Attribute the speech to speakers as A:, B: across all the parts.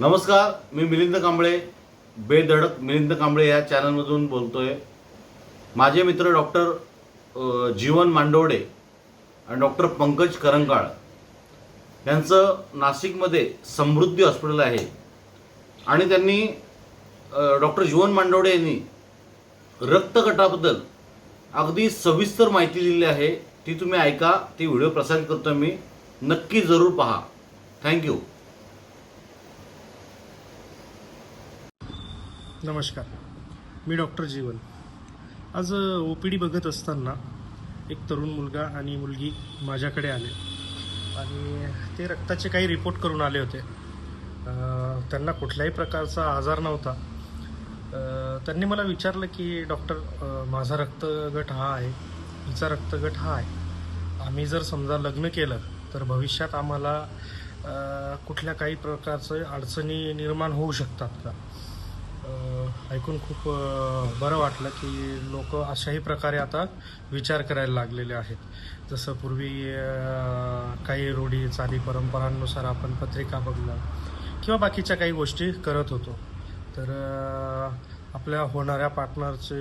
A: नमस्कार मी मिलिंद कांबळे बेधडक मिलिंद कांबळे या चॅनलमधून बोलतोय. माझे मित्र डॉक्टर जीवन मांडवडे आणि डॉक्टर पंकज करंकाळ यांचं नाशिकमध्ये समृद्धी हॉस्पिटल आहे. आणि त्यांनी डॉक्टर जीवन मांडवडे यांनी रक्तगटाबद्दल अगदी सविस्तर माहिती दिलेली आहे. ती तुम्ही ऐका ती व्हिडिओ प्रसारित करतो मी. नक्की जरूर पहा. Thank you.
B: नमस्कार. मी डॉक्टर जीवन. आज ओ पी डी बघत असताना एक तरुण मुलगा आणि मुलगी माझ्याकडे आले. आणि ते रक्ताचे काही रिपोर्ट करून आले होते. त्यांना कुठल्याही प्रकारचा आजार नव्हता. त्यांनी मला विचारलं की डॉक्टर माझा रक्तगट हा आहे. हिचा रक्तगट हा आहे. आम्ही जर समजा लग्न केलं तर भविष्यात आम्हाला कुठल्या काही प्रकारचे अडचणी निर्माण होऊ शकतात का? ऐकून खूप बरं वाटलं की लोक अशाही प्रकारे आता विचार करायला लागलेले आहेत. जसं पूर्वी काही रूढी चाली परंपरांनुसार आपण पत्रिका बघणं किंवा बाकीच्या काही गोष्टी करत होतो. तर आपल्या होणाऱ्या पार्टनरचे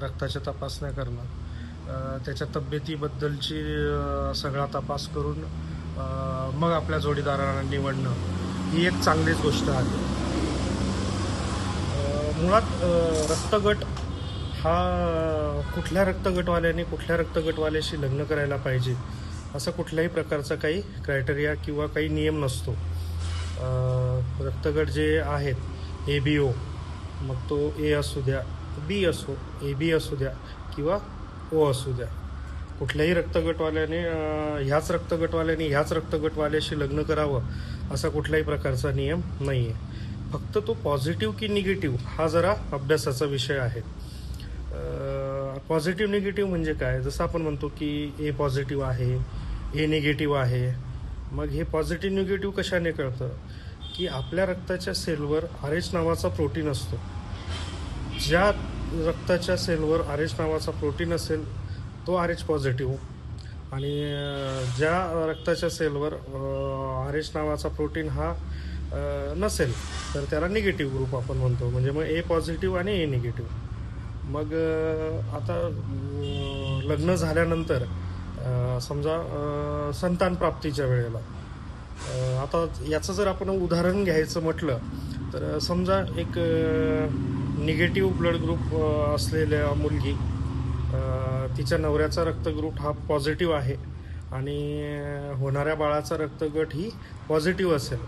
B: रक्ताच्या तपासण्या करणं त्याच्या तब्येतीबद्दलची सगळा तपास करून मग आपल्या जोडीदारांना निवडणं ही एक चांगलीच गोष्ट आहे. मुळात रक्तगट हा कुठल्या रक्तगटवाल्याने कुठल्या रक्तगटवाल्याशी लग्न करायला पाहिजे असा कुठल्याही प्रकारचा काही क्रायटेरिया किंवा काही नियम नसतो. रक्तगट जे आहेत ए बी ओ मग तो ए असू द्या बी असो ए बी असू द्या किंवा ओ असू द्या. कुठल्याही रक्तगटवाल्याने ह्याच रक्तगटवाल्याने ह्याच रक्तगटवाल्याशी लग्न करावं असा कुठल्याही प्रकारचा नियम नाही आहे फक्त तो पॉझिटिव्ह की निगेटिव्ह हा जरा अभ्यासाचा विषय आहे. पॉझिटिव्ह निगेटिव्ह म्हणजे काय? जसं आपण म्हणतो की ए पॉझिटिव्ह आहे ए निगेटिव्ह आहे. मग हे पॉझिटिव्ह निगेटिव्ह कशाने कळतं? की आपल्या रक्ताच्या सेलवर आर एच नावाचा प्रोटीन असतो. ज्या रक्ताच्या सेलवर आर एच नावाचा प्रोटीन असेल तो आर एच पॉझिटिव्ह आणि ज्या रक्ताच्या सेलवर आर एच नावाचा प्रोटीन हा नसेल तर त्याला निगेटिव्ह ग्रुप आपण म्हणतो. म्हणजे मग ए पॉझिटिव्ह आणि ए निगेटिव्ह मग आता लग्न झाल्यानंतर समजा संतान प्राप्तीच्या वेळेला आता याचं जर आपण उदाहरण घ्यायचं म्हटलं तर समजा एक निगेटिव्ह ब्लड ग्रुप असलेल्या मुलगी तिच्या नवऱ्याचा रक्तग्रुप हा पॉझिटिव्ह आहे आणि होणाऱ्या बाळाचा रक्तगट ही पॉझिटिव्ह असेल.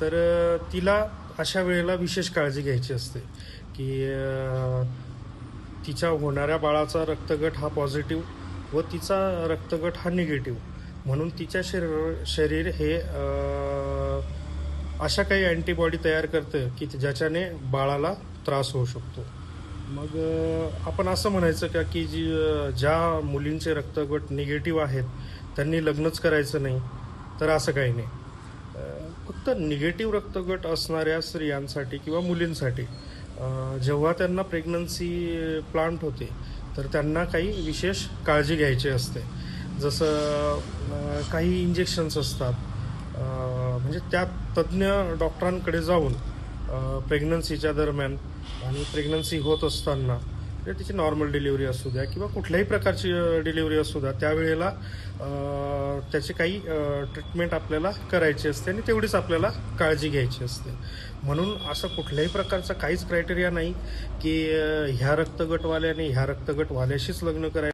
B: तर तिला अशा वेळेला विशेष काळजी घ्यायची असते की तिच्या होणाऱ्या बाळाचा रक्तगट हा पॉझिटिव्ह व तिचा रक्तगट हा निगेटिव्ह. म्हणून तिच्या शरीर शरीर हे अशा काही अँटीबॉडी तयार करतं की ज्याच्याने बाळाला त्रास होऊ शकतो. मग आपण असं म्हणायचं का की जी ज्या मुलींचे रक्तगट निगेटिव्ह आहेत त्यांनी लग्नच करायचं नाही तर असं काही नाही. फक्त निगेटिव्ह रक्तगट असणाऱ्या स्त्रियांसाठी किंवा मुलींसाठी जेव्हा त्यांना प्रेग्नन्सी प्लांट होते तर त्यांना काही विशेष काळजी घ्यायची असते. जसं काही इंजेक्शन्स असतात म्हणजे त्या तज्ज्ञ डॉक्टरांकडे जाऊन प्रेग्नन्सीच्या दरम्यान आणि प्रेग्नन्सी होत असताना त्याची नॉर्मल डिलिव्हरी असू द्या किंवा कुठल्याही प्रकारची डिलिव्हरी असू द्या त्यावेळेला त्याची काही ट्रीटमेंट आपल्याला करायची असते आणि तेवढीच आपल्याला काळजी घ्यायची असते. म्हणून असं कुठल्याही प्रकारचा काहीच क्रायटेरिया नाही की ह्या रक्तगटवाल्याने ह्या रक्तगटवाल्याशीच लग्न करायचं.